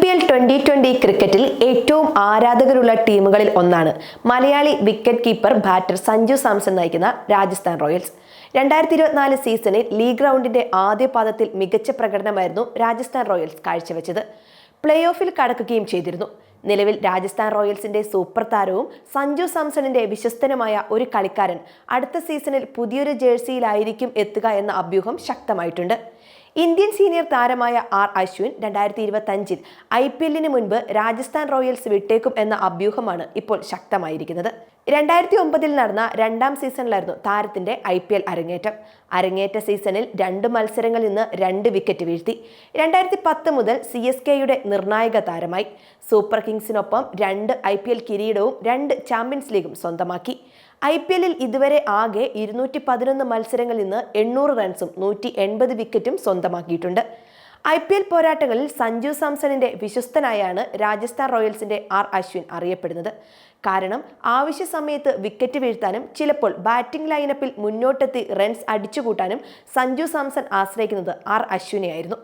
P L twenty twenty ക്രിക്കറ്റിൽ ഏറ്റവും ആരാധകരുള്ള ടീമുകളിൽ ഒന്നാണ് Malayali wicket keeper batter Sanju Samson നയിക്കുന്ന രാജസ്ഥാൻ റോയൽസ്. രണ്ടായിരത്തി ഇരുപത്തിനാല് സീസണിൽ ലീഗ് റൗണ്ടിന്റെ ആദ്യ പാദത്തിൽ മികച്ച പ്രകടനമായിരുന്നു രാജസ്ഥാൻ റോയൽസ് കാഴ്ചവെച്ചത്. പ്ലേ ഓഫിൽ കടക്കുകയും ചെയ്തിരുന്നു. നിലവിൽ രാജസ്ഥാൻ റോയൽസിന്റെ സൂപ്പർ താരവും സഞ്ജു സാംസണിന്റെ വിശ്വസ്തനുമായ ഒരു കളിക്കാരൻ അടുത്ത സീസണിൽ പുതിയൊരു ജേഴ്സിയിലായിരിക്കും എത്തുക എന്ന അഭ്യൂഹം ശക്തമായിട്ടുണ്ട്. ഇന്ത്യൻ സീനിയർ താരമായ ആർ അശ്വിൻ രണ്ടായിരത്തി ഇരുപത്തി അഞ്ചിൽ ഐ പി എല്ലിന് മുൻപ് രാജസ്ഥാൻ റോയൽസ് വിട്ടേക്കും എന്ന അഭ്യൂഹമാണ് ഇപ്പോൾ ശക്തമായിരിക്കുന്നത്. രണ്ടായിരത്തി ഒമ്പതിൽ നടന്ന രണ്ടാം സീസണിലായിരുന്നു താരത്തിന്റെ ഐ പി എൽ അരങ്ങേറ്റം. അരങ്ങേറ്റ സീസണിൽ രണ്ട് മത്സരങ്ങളിൽ നിന്ന് രണ്ട് വിക്കറ്റ് വീഴ്ത്തി. രണ്ടായിരത്തി പത്ത് മുതൽ സി എസ് കെയുടെ നിർണായക താരമായി. സൂപ്പർ കിങ്സിനൊപ്പം രണ്ട് ഐ പി എൽ കിരീടവും രണ്ട് ചാമ്പ്യൻസ് ലീഗും സ്വന്തമാക്കി. ഐ പി എല്ലിൽ ഇതുവരെ ആകെ ഇരുന്നൂറ്റി പതിനൊന്ന് മത്സരങ്ങളിൽ നിന്ന് എണ്ണൂറ് റൺസും നൂറ്റി എൺപത് വിക്കറ്റും സ്വന്തമാക്കിയിട്ടുണ്ട്. ഐ പി എൽ പോരാട്ടങ്ങളിൽ സഞ്ജു സാംസണിന്റെ വിശ്വസ്തനായാണ് രാജസ്ഥാൻ റോയൽസിന്റെ ആർ അശ്വിൻ അറിയപ്പെടുന്നത്. കാരണം ആവശ്യ സമയത്ത് വിക്കറ്റ് വീഴ്ത്താനും ചിലപ്പോൾ ബാറ്റിംഗ് ലൈനപ്പിൽ മുന്നോട്ടെത്തി റൺസ് അടിച്ചുകൂട്ടാനും സഞ്ജു സാംസൺ ആശ്രയിക്കുന്നത് ആർ അശ്വിനെയായിരുന്നു.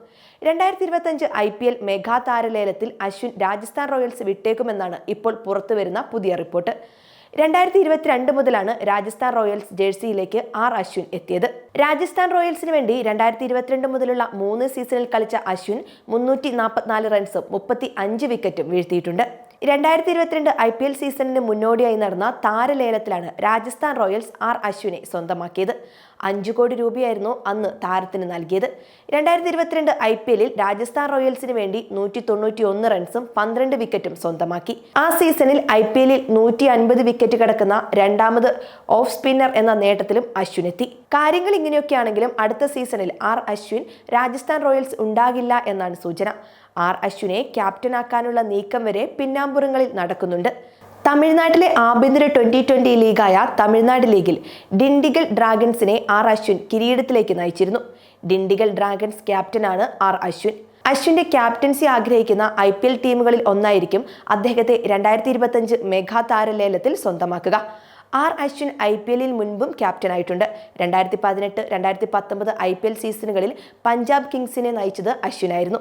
രണ്ടായിരത്തി ഇരുപത്തഞ്ച് ഐ പി എൽ മെഗാ താരലേലത്തിൽ അശ്വിൻ രാജസ്ഥാൻ റോയൽസ് വിട്ടേക്കുമെന്നാണ് ഇപ്പോൾ പുറത്തുവരുന്ന പുതിയ റിപ്പോർട്ട്. രണ്ടായിരത്തി ഇരുപത്തിരണ്ട് മുതലാണ് രാജസ്ഥാൻ റോയൽസ് ജേഴ്സിയിലേക്ക് ആർ അശ്വിൻ എത്തിയത്. രാജസ്ഥാൻ റോയൽസിന് വേണ്ടി രണ്ടായിരത്തി ഇരുപത്തിരണ്ട് മുതലുള്ള മൂന്ന് സീസണിൽ കളിച്ച അശ്വിൻ മുന്നൂറ്റി നാൽപ്പത്തിനാല് റൺസും മുപ്പത്തി അഞ്ച് വിക്കറ്റും വീഴ്ത്തിയിട്ടുണ്ട്. രണ്ടായിരത്തി ഇരുപത്തിരണ്ട് ഐ പി എൽ സീസണിന് മുന്നോടിയായി നടന്ന താരലേലത്തിലാണ് രാജസ്ഥാൻ റോയൽസ് ആർ അശ്വിനെ സ്വന്തമാക്കിയത്. അഞ്ചു കോടി രൂപയായിരുന്നു അന്ന് താരത്തിന് നൽകിയത്. രണ്ടായിരത്തി ഇരുപത്തിരണ്ട് ഐ പി എല്ലിൽ രാജസ്ഥാൻ റോയൽസിന് വേണ്ടി നൂറ്റി തൊണ്ണൂറ്റി ഒന്ന് റൺസും പന്ത്രണ്ട് വിക്കറ്റും സ്വന്തമാക്കി. ആ സീസണിൽ ഐ പി എല്ലിൽ നൂറ്റി അൻപത് വിക്കറ്റ് കിടക്കുന്ന രണ്ടാമത് ഓഫ് സ്പിന്നർ എന്ന നേട്ടത്തിലും അശ്വിനെത്തി. കാര്യങ്ങൾ ഇങ്ങനെയൊക്കെയാണെങ്കിലും അടുത്ത സീസണിൽ ആർ അശ്വിൻ രാജസ്ഥാൻ റോയൽസ് ഉണ്ടാകില്ല എന്നാണ് സൂചന. ആർ അശ്വിനെ ക്യാപ്റ്റനാക്കാനുള്ള നീക്കം വരെ പിന്നാമ്പുറങ്ങളിൽ നടക്കുന്നുണ്ട്. തമിഴ്നാട്ടിലെ ആഭ്യന്തര ട്വന്റി ട്വന്റി ലീഗായ തമിഴ്നാട് ലീഗിൽ ഡിണ്ടിഗൽ ഡ്രാഗൺസിനെ ആർ അശ്വിൻ കിരീടത്തിലേക്ക് നയിച്ചിരുന്നു. ഡിണ്ടിഗൽ ഡ്രാഗൺസ് ക്യാപ്റ്റനാണ് ആർ അശ്വിൻ. അശ്വിന്റെ ക്യാപ്റ്റൻസി ആഗ്രഹിക്കുന്ന ഐ പി എൽ ടീമുകളിൽ ഒന്നായിരിക്കും അദ്ദേഹത്തെ രണ്ടായിരത്തി ഇരുപത്തഞ്ച് മെഗാ താരലേലത്തിൽ സ്വന്തമാക്കുക. ആർ അശ്വിൻ ഐ പി എല്ലിൽ മുൻപും ക്യാപ്റ്റനായിട്ടുണ്ട് രണ്ടായിരത്തി പതിനെട്ട് രണ്ടായിരത്തി പത്തൊമ്പത് ഐ പി എൽ സീസണുകളിൽ പഞ്ചാബ് കിങ്സിനെ നയിച്ചത് അശ്വിനായിരുന്നു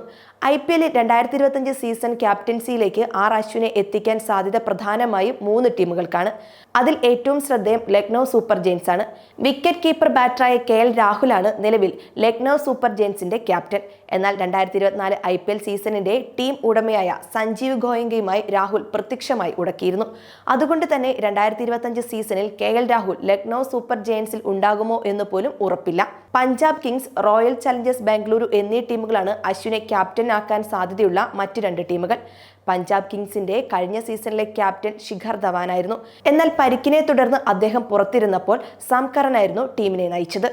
ഐ പി എല്ലിൽ രണ്ടായിരത്തി ഇരുപത്തഞ്ച് സീസൺ ക്യാപ്റ്റൻസിയിലേക്ക് ആർ അശ്വിനെ എത്തിക്കാൻ സാധ്യത പ്രധാനമായും മൂന്ന് ടീമുകൾക്കാണ്. അതിൽ ഏറ്റവും ശ്രദ്ധേയം ലക്നൗ സൂപ്പർ ജെയിൻസ് ആണ്. വിക്കറ്റ് കീപ്പർ ബാറ്ററായ കെ എൽ രാഹുലാണ് നിലവിൽ ലക്നൗ സൂപ്പർ ജെയിൻസിന്റെ ക്യാപ്റ്റൻ. എന്നാൽ രണ്ടായിരത്തി ഇരുപത്തിനാല് ഐ പി എൽ സീസണിന്റെ ടീം ഉടമയായ സഞ്ജീവ് ഗോയങ്കയുമായി രാഹുൽ പ്രത്യക്ഷമായി ഉടക്കിയിരുന്നു. അതുകൊണ്ട് തന്നെ രണ്ടായിരത്തി ഇരുപത്തഞ്ച് സീസണിൽ K L Rahul Lucknow Super ജയൻസിൽ ഉണ്ടാകുമോ എന്ന് പോലും ഉറപ്പില്ല. Punjab Kings Royal Challengers Bengaluru എന്നീ ടീമുകളാണ് അശ്വിനെ ക്യാപ്റ്റൻ ആക്കാൻ സാധ്യതയുള്ള മറ്റ് രണ്ട് ടീമുകൾ. പഞ്ചാബ് കിങ്സിന്റെ കഴിഞ്ഞ സീസണിലെ ക്യാപ്റ്റൻ ശിഖർ ധവാനായിരുന്നു. എന്നാൽ പരിക്കിനെ തുടർന്ന് അദ്ദേഹം പുറത്തിരുന്നപ്പോൾ സംകരനായിരുന്നു ടീമിനെ നയിച്ചത്.